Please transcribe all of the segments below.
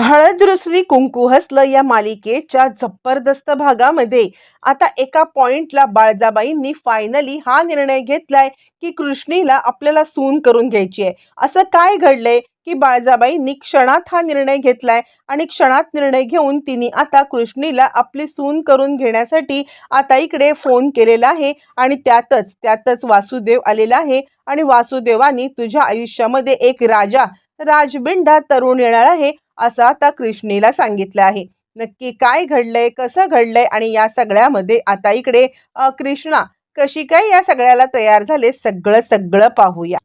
हळद रुसली कुंकू हसलं या मालिकेच्या जबरदस्त भागामध्ये आता एका पॉइंटला बाळजाबाईंनी फायनली हा निर्णय घेतलाय की कृष्णीला आपल्याला सून करून घ्यायची आहे. असं काय घडलंय की बाळजाबाईंनी क्षणात हा निर्णय घेतलाय आणि क्षणात निर्णय घेऊन तिने आता कृष्णीला आपली सून करून घेण्यासाठी आता इकडे फोन केलेला आहे आणि त्यातच त्यातच वासुदेव आलेला आहे आणि वासुदेवानी तुझ्या आयुष्यामध्ये एक राजा राजबिंडा तरुण येणार आहे. असं आता कृष्णीला सांगितलं आहे. नक्की काय घडलंय कसं घडलंय आणि या सगळ्यामध्ये आता इकडे कृष्णा कशी काय या सगळ्याला तयार झाले सगळं सगळं पाहूया.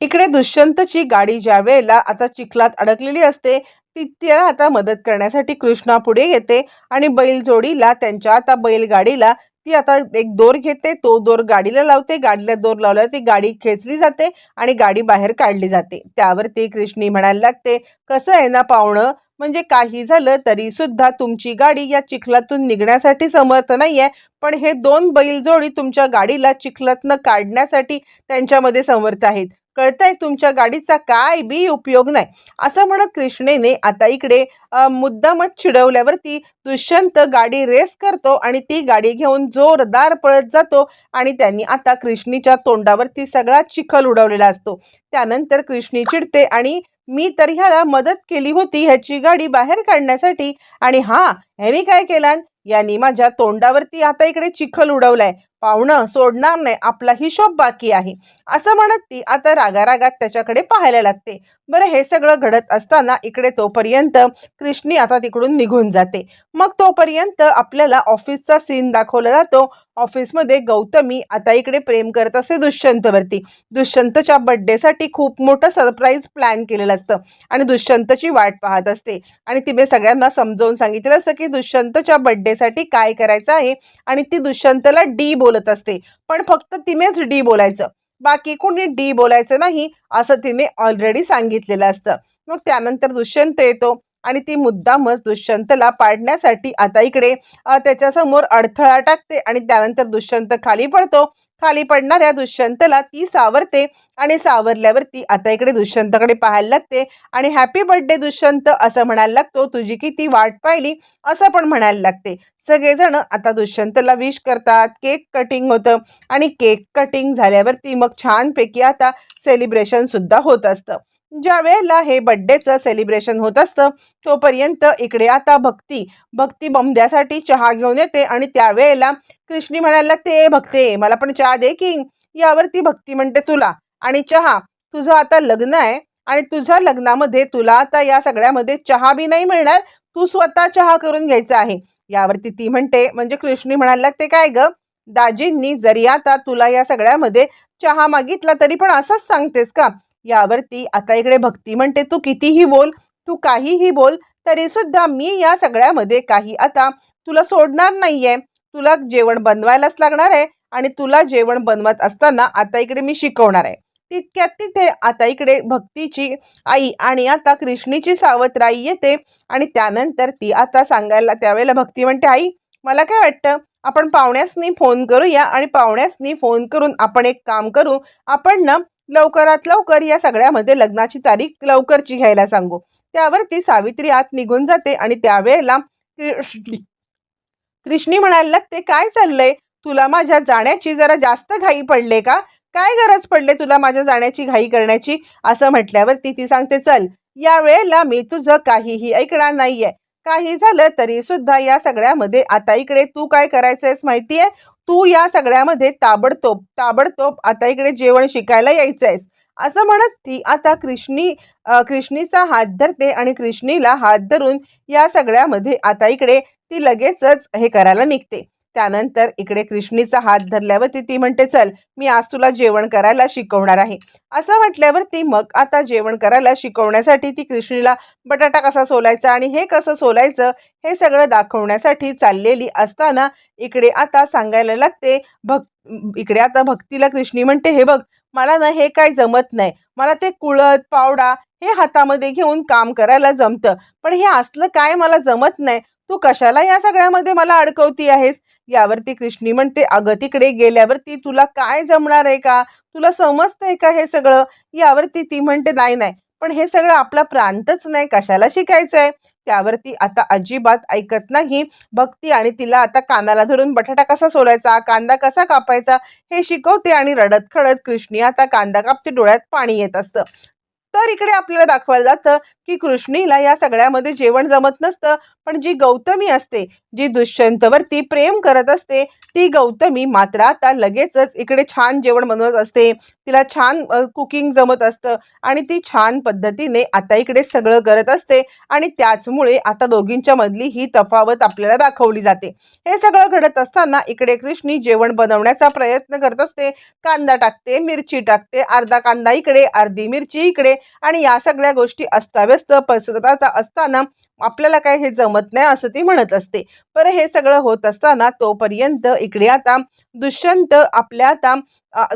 इकडे दुष्यंतची गाडी ज्या वेळेला आता चिखलात अडकलेली असते ती त्याला आता मदत करण्यासाठी कृष्णा पुढे येते आणि बैलजोडीला त्यांच्या आता बैलगाडीला ती आता एक दोर घेते तो दोर गाडीला लावते गाडीला दोर लावल्यावर ती गाडी खेचली जाते आणि गाडी बाहेर काढली जाते. त्यावर ती कृष्णी म्हणायला लागते कसं आहे ना पाहुणं? म्हणजे काही झालं तरी सुद्धा तुमची गाडी या चिखलातून निघण्यासाठी समर्थ नाहीये. पण हे दोन बैलजोडी तुमच्या गाडीला चिखलातनं काढण्यासाठी त्यांच्यामध्ये समर्थ आहेत. कळतंय तुमच्या गाडीचा काय बी उपयोग नाही. असं म्हणत कृष्णेने आता इकडे मुद्दामच चिडवल्यावरती दुष्यंत गाडी रेस करतो आणि ती गाडी घेऊन जोरदार पळत जातो आणि त्यांनी आता कृष्णीच्या तोंडावरती सगळा चिखल उडवलेला असतो. त्यानंतर कृष्णी चिडते आणि मी तर ह्याला मदत केली होती ह्याची गाडी बाहेर काढण्यासाठी आणि हा ह्याने काय केलान? यांनी माझ्या तोंडावरती आता इकडे चिखल उडवलाय. पाहुणं सोडणार नाही आपला हिशोब बाकी आहे. असं म्हणत ती आता रागारागात त्याच्याकडे पाहायला लागते. बरं हे सगळं घडत असताना इकडे तोपर्यंत कृष्णी आता तिकडून निघून जाते. मग तोपर्यंत आपल्याला ऑफिसचा सीन दाखवला जातो. ऑफिसमध्ये गौतमी आता इकडे प्रेम करत असते दुष्यंतवरती. दुष्यंतच्या बर्थडेसाठी खूप मोठं सरप्राईज प्लॅन केलेलं असतं आणि दुष्यंतची वाट पाहत असते. आणि तिने सगळ्यांना समजावून सांगितलं असतं की दुष्यंतच्या बर्थडेसाठी काय करायचं आहे आणि ती दुष्यंतला डी बोलत असते. पण फक्त तिनेच डी बोलायचं. बाकी कोणी डी बोलायचं नाही असं तिने ऑलरेडी सांगितलेलं असतं. मग त्यानंतर दुष्यंत येतो. आणि ती मुद्दामच दुष्यंतला पाडण्यासाठी आता इकडे त्याच्यासमोर अडथळा टाकते आणि त्यानंतर दुष्यंत खाली पडतो. खाली पडणाऱ्या दुष्यंतला ती सावरते आणि सावरल्यावरती आता इकडे दुष्यंतकडे पाहायला लागते. आणि हॅपी बर्थडे दुष्यंत असं म्हणायला लागतो. तुझी किती वाट पाहिली असं पण म्हणायला लागते. सगळेजण आता दुष्यंतला विश करतात. केक कटिंग होतं आणि केक कटिंग झाल्यावरती मग छानपैकी आता सेलिब्रेशन सुद्धा होत असतं. ज्या वेळेला हे बड्डेचं सेलिब्रेशन होत असतं तोपर्यंत इकडे आता भक्ती भक्ती बमद्यासाठी चहा घेऊन येते आणि त्यावेळेला कृष्णी म्हणायला लागते "ए भक्ते मला पण चहा दे की यावरती भक्ती म्हणते तुला आणि चहा तुझं आता लग्न आहे आणि तुझ्या लग्नामध्ये तुला आता या सगळ्यामध्ये चहा बी नाही मिळणार तू स्वतः चहा करून घ्यायचा आहे. यावरती ती म्हणते म्हणजे कृष्णी म्हणायला लागते काय ग दाजींनी जरी आता तुला या सगळ्यामध्ये चहा मागितला तरी पण असंच सांगतेस का? यावरती आता इकडे भक्ती म्हणते तू कितीही बोल तू काहीही बोल तरी सुद्धा मी या सगळ्यामध्ये काही आता तुला सोडणार नाहीये. तुला जेवण बनवायलाच लागणार आहे आणि तुला जेवण बनवत असताना आता इकडे मी शिकवणार आहे. तितक्यात तिथे आता इकडे भक्तीची आई आणि आता कृष्णीची सावत्राई येते आणि त्यानंतर ती आता सांगायला त्यावेळेला भक्ती म्हणते आई मला काय वाटतं? आपण पाहुण्यासनी फोन करूया आणि पाहुण्यासनी फोन करून आपण एक काम करू. आपण ना लवकरात लवकर या सगळ्यामध्ये लग्नाची तारीख लवकरची घ्यायला सांगू. त्यावरती सावित्री आत निघून जाते आणि त्यावेळेला कृष्णी म्हणायला लागते काय चाललंय? तुला माझ्या जाण्याची जरा जास्त घाई पडले का? काय गरज पडले तुला माझ्या जाण्याची घाई करण्याची? असं म्हटल्यावरती ती सांगते चल या वेळेला मी तुझं काहीही ऐकणार नाहीये. काही झालं तरी सुद्धा या सगळ्यामध्ये आता इकडे तू काय करायचंयस माहितीये? तू या सगळ्यामध्ये ताबडतोब ताबडतोब आता इकडे जेवण शिकायला यायचं आहेस असं म्हणत ती आता कृष्णी कृष्णीचा हात धरते आणि कृष्णीला हात धरून या सगळ्यामध्ये आता इकडे ती लगेचच हे करायला निघते. त्यानंतर इकडे कृष्णीचा हात धरल्यावरती ती म्हणते चल मी आज तुला जेवण करायला शिकवणार आहे. असं म्हटल्यावरती मग आता जेवण करायला शिकवण्यासाठी ती कृष्णीला बटाटा कसा सोलायचा आणि हे कसं सोलायचं हे सगळं दाखवण्यासाठी चाललेली असताना इकडे आता सांगायला लागते भक् इकडे आता भक्तीला कृष्णी म्हणते हे बघ मला ना हे काय जमत नाही. मला ते कुळत पावडा हे हातामध्ये घेऊन काम करायला जमतं. पण हे असलं काय मला जमत नाही. तू कशाला या सगळ्यामध्ये मला अडकवती आहेस? यावरती कृष्णी म्हणते अगं तिकडे गेल्यावरती तुला काय जमणार आहे का? तुला समजतंय का हे सगळं? यावरती ती म्हणते नाही नाही. पण हे सगळं आपला प्रांतच नाही. कशाला शिकायचंय? त्यावरती आता अजिबात ऐकत नाही. भक्ती आणि तिला आता कानाला धरून बटाटा कसा सोलायचा? कांदा कसा कापायचा? हे शिकवते आणि रडत खडत कृष्णी आता कांदा कापते डोळ्यात पाणी येत असतं. तर इकडे आपल्याला दाखवायला जातं की कृष्णीला या सगळ्यामध्ये जेवण जमत नसतं. पण जी गौतमी असते जी दुष्यंतवरती प्रेम करत असते ती गौतमी मात्र आता लगेचच इकडे छान जेवण बनवत असते. तिला छान कुकिंग जमत असतं आणि ती छान पद्धतीने आता इकडे सगळं करत असते आणि त्याचमुळे आता दोघींच्या मधली ही तफावत आपल्याला दाखवली जाते. हे सगळं घडत असताना इकडे कृष्णी जेवण बनवण्याचा प्रयत्न करत असते. कांदा टाकते मिरची टाकते अर्धा कांदा इकडे अर्धी मिरची इकडे. आणि या सगळ्या गोष्टी अस्ताव्यस्त पसरत असताना आपल्याला काय हे जमत नाही असं ती म्हणत असते. पर हे सगळं होत असताना तोपर्यंत इकडे आता दुष्यंत आपल्या आता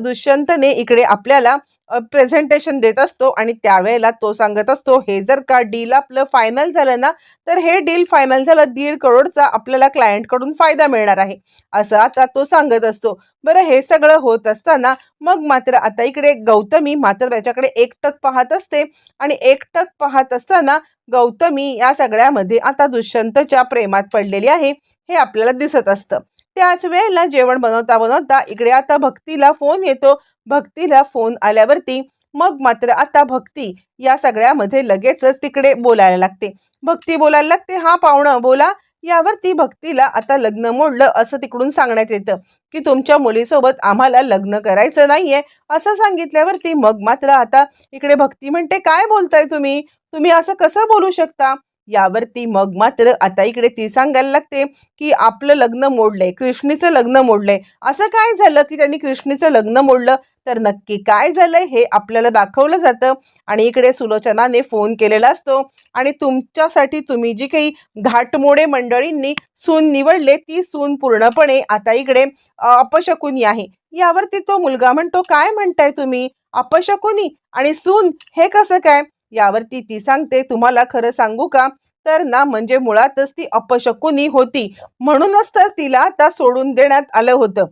दुष्यंतने इकडे आपल्याला प्रेझेंटेशन देत असतो आणि त्यावेळेला तो सांगत असतो हे जर का डील आपलं फायनल झालं ना तर हे डील फायनल झालं दीड करोडचा आपल्याला क्लायंटकडून फायदा मिळणार आहे. असं आता तो सांगत असतो. बरं हे सगळं होत असताना मग मात्र आता इकडे गौतमी मात्र त्याच्याकडे एकटक पाहत असते आणि एकटक पाहत असताना गौतमी या सगळ्यामध्ये आता दुष्यंतच्या प्रेमात पडलेली आहे हे आपल्याला दिसत असतं. त्याच वेळेला जेवण बनवता बनवता इकडे आता भक्तीला फोन येतो. भक्तीला फोन आल्यावरती मग मात्र आता भक्ती या सगळ्यामध्ये लगेचच तिकडे बोलायला लागते. भक्ती बोलायला लागते हा पाहुणं बोला. यावरती भक्तीला आता लग्न मोडलं असं तिकडून सांगण्यात येतं की तुमच्या मुलीसोबत आम्हाला लग्न करायचं नाहीये असं सांगितल्यावरती मग मात्र आता इकडे भक्ती म्हणते काय बोलताय तुम्ही? तुम्ही असं कसं बोलू शकता? यावरती मग मात्र आता इकडे ती सांगायला लागते की आपलं लग्न मोडलंय कृष्णीचं लग्न मोडलंय. असं काय झालं की त्यांनी कृष्णीचं लग्न मोडलं? तर नक्की काय झालंय हे आपल्याला दाखवलं जातं. आणि इकडे सुलोचनाने फोन केलेला असतो. आणि तुमच्यासाठी तुम्ही जी काही घाटमोडे मंडळींनी सून निवडले ती सून पूर्णपणे आता इकडे अपशकुनी आहे. यावरती तो मुलगा म्हणतो काय म्हणताय तुम्ही? अपशकुनी आणि सून हे कसं काय? यावरती ती सांगते तुम्हाला खरं सांगू का? तर ना म्हणजे मुळातच ती अपशकुनी होती. म्हणूनच तर तिला आता सोडून देण्यात आलं होतं.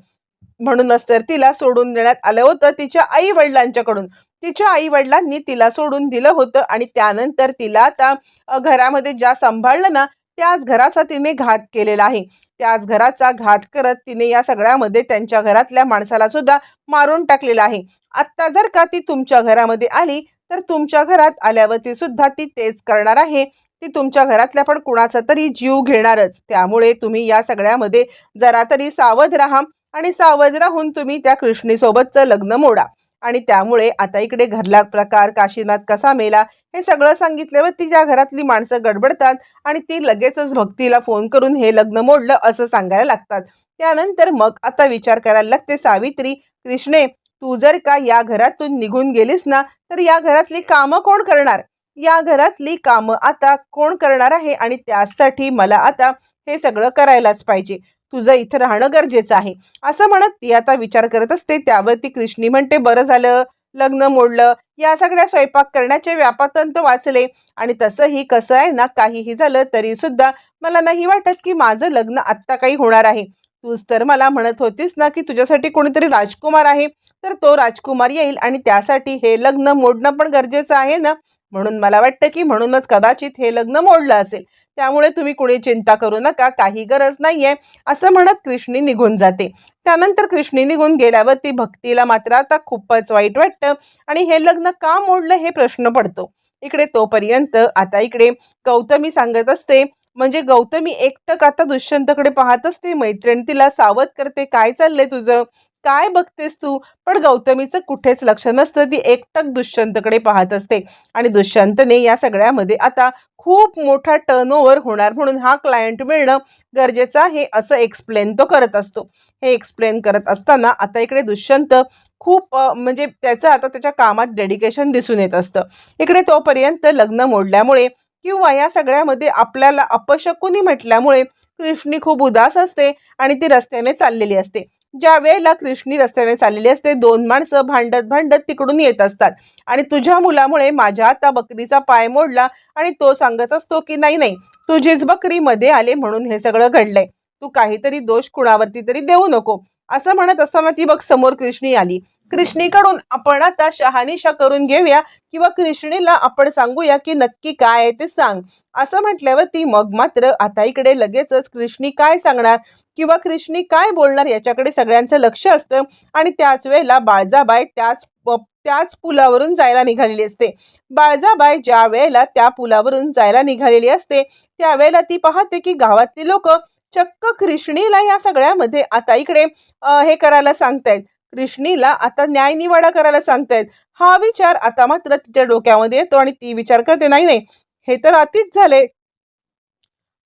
म्हणूनच तर तिला सोडून देण्यात आलं होतं तिच्या आई वडिलांच्याकडून तिच्या आई वडिलांनी तिला सोडून दिलं होतं आणि त्यानंतर तिला आता घरामध्ये ज्या सांभाळलं ना त्याच घराचा तिने घात केलेला आहे. त्याच घराचा घात करत तिने या सगळ्यामध्ये त्यांच्या घरातल्या माणसाला सुद्धा मारून टाकलेला आहे. आत्ता जर का ती तुमच्या घरामध्ये आली तर तुमच्या घरात आल्यावरती सुद्धा ती तेच करणार आहे. ती तुमच्या घरातल्या पण कुणाचा तरी जीव घेणारच. त्यामुळे तुम्ही या सगळ्यामध्ये जरा तरी सावध राहा आणि सावध राहून तुम्ही त्या कृष्णीसोबतचं लग्न मोडा. आणि त्यामुळे आता इकडे घरला प्रकार काशीनाथ कसा मेला हे सगळं सांगितल्यावर ज्या घरातली माणसं गडबडतात आणि ती लगेचच भक्तीला फोन करून हे लग्न मोडलं असं सांगायला लागतात. त्यानंतर मग आता विचार करायला लागते सावित्री कृष्णे तू जर का या घरातून निघून गेलीस ना तर या घरातली कामं कोण करणार? या घरातली कामं आता कोण करणार आहे? आणि त्यासाठी मला आता हे सगळं करायलाच पाहिजे. तुझं इथं राहणं गरजेचं आहे. असं म्हणत ती आता विचार करत असते. त्यावरती कृष्णी म्हणते बरं झालं. लग्न मोडलं. या सगळ्या स्वयंपाक करण्याचे व्यापातंत वाचले. आणि तसंही कसं आहे ना काहीही झालं तरी सुद्धा मला नाही वाटत की माझं लग्न आत्ता काही होणार आहे. तूच तर मला म्हणत होतीस ना की तुझ्यासाठी कोणीतरी राजकुमार आहे तर तो राजकुमार येईल आणि त्यासाठी हे लग्न मोडणं पण गरजेचं आहे ना? म्हणून मला वाटतं की म्हणूनच कदाचित हे लग्न मोडलं असेल. त्यामुळे तुम्ही कुणी चिंता करू नका काही गरज नाहीये असं म्हणत कृष्णी निघून जाते. त्यानंतर कृष्णी निघून गेल्यावर ती भक्तीला मात्र आता खूपच वाईट वाटतं आणि हे लग्न का मोडलं हे प्रश्न पडतो. इकडे तोपर्यंत आता इकडे गौतमी सांगत असते म्हणजे गौतमी एकटक आता दुष्यंतकडे पाहत असते मैत्रीण तिला सावध करते. काय चाललंय तुझं? काय बघतेस तू? पण गौतमीचं कुठेच लक्ष नसतं. ती एकटक दुष्यंतकडे पाहत असते. आणि दुष्यंतने या सगळ्यामध्ये आता खूप मोठा टर्नओव्हर होणार म्हणून हा क्लायंट मिळणं गरजेचं आहे असं एक्सप्लेन तो करत असतो. हे एक्सप्लेन करत असताना आता इकडे दुष्यंत खूप म्हणजे त्याचं आता त्याच्या कामात डेडिकेशन दिसून येत असतं. इकडे तोपर्यंत लग्न मोडल्यामुळे किंवा या सगळ्यामध्ये आपल्याला अपशकुनी म्हटल्यामुळे कृष्णी खूप उदास असते आणि ती रस्त्याने चाललेली असते. ज्या वेळेला कृष्णी रस्त्याने चाललेली असते दोन माणसं भांडत भांडत तिकडून येत असतात. आणि तुझ्या मुलामुळे माझ्या आता बकरीचा पाय मोडला आणि तो सांगत असतो की नाही नाही तुझीच बकरी मध्ये आले म्हणून हे सगळं घडलंय. तू काहीतरी दोष कुणावरती तरी देऊ नको. असं म्हणत असताना ती बघ समोर कृष्णी आली. कृष्णीकडून आपण आता शहानिशा करून घेऊया किंवा कृष्णीला आपण सांगूया की नक्की काय आहे ते सांग. असं म्हटल्यावर ती मग मात्र आता इकडे लगेचच कृष्णी काय सांगणार? किंवा कृष्णी काय बोलणार याच्याकडे सगळ्यांचं लक्ष असतं आणि त्याच वेळेला बाळजाबाई त्याच प- त्याच पुलावरून जायला निघालेली असते. बाळजाबाई ज्या वेळेला त्या पुलावरून जायला निघालेली असते त्यावेळेला ती पाहते की गावातली लोक चक्क कृष्णीला या सगळ्यामध्ये आता इकडे हे करायला सांगतायत. कृष्णीला आता न्याय निवाडा करायला सांगतायत. हा विचार आता मात्र तिच्या डोक्यामध्ये येतो आणि ती विचार करते नाही नाही हे तर अतिच झाले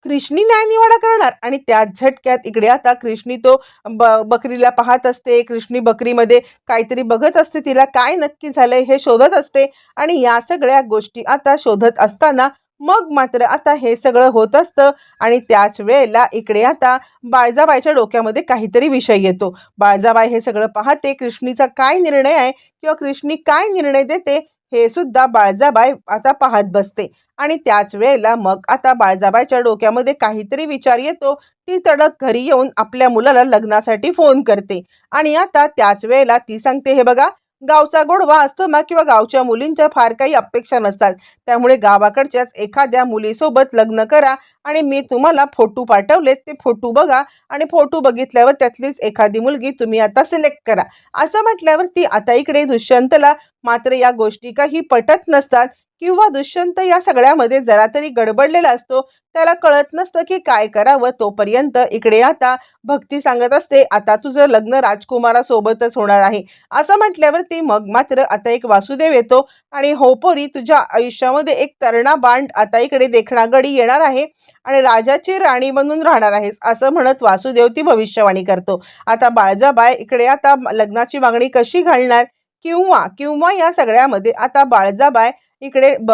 कृष्णी न्याय निवाडा करणार आणि त्या झटक्यात इकडे आता कृष्णी तो ब बकरीला पाहत असते. कृष्णी बकरीमध्ये काहीतरी बघत असते. तिला काय नक्की झालंय हे शोधत असते. आणि या सगळ्या गोष्टी आता शोधत असताना मग मात्र आता हे सगळं होत असतं आणि त्याच वेळेला इकडे आता बाळजाबाईच्या डोक्यामध्ये काहीतरी विषय येतो. बाळजाबाई हे सगळं पाहते कृष्णीचा काय निर्णय आहे किंवा कृष्णी काय निर्णय देते हे सुद्धा बाळजाबाई आता पाहत बसते. आणि त्याच वेळेला मग आता बाळजाबाईच्या डोक्यामध्ये काहीतरी विचार येतो ती तडक घरी येऊन आपल्या मुलाला लग्नासाठी फोन करते. आणि आता त्याच वेळेला ती सांगते हे बघा गावचा गोडवा असतो ना किंवा गावच्या मुलींच्या फार काही अपेक्षा नसतात. त्यामुळे गावाकडच्याच एखाद्या मुलीसोबत लग्न करा आणि मी तुम्हाला फोटो पाठवलेत ते फोटो बघा आणि फोटो बघितल्यावर त्यातलीच एखादी मुलगी तुम्ही आता सिलेक्ट करा. असं म्हटल्यावर ती आता इकडे दुष्यंतला मात्र या गोष्टी काही पटत नसतात. किंवा दुष्यंत या सगळ्यामध्ये जरा तरी गडबडलेला असतो त्याला कळत नसतं की काय करावं तोपर्यंत. इकडे आता भक्ती सांगत असते आता तुझं लग्न राजकुमारासोबतच होणार आहे. असं म्हटल्यावर ती मग मात्र आता एक वासुदेव येतो आणि होपोरी तुझ्या आयुष्यामध्ये एक तरणा बांड आता इकडे देखणागडी येणार आहे आणि राजाची राणी बनून राहणार आहेस असं म्हणत वासुदेव ती भविष्यवाणी करतो. आता बाळजाबाय इकडे आता लग्नाची मागणी कशी घालणार? किंवा किंवा या सगळ्यामध्ये आता बाळजाबाय इकडे ब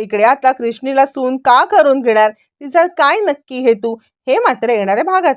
इकडे आता कृष्णीला सून का करून घेणार? तिचा काय नक्की हेतू? हे मात्र येणाऱ्या भागात.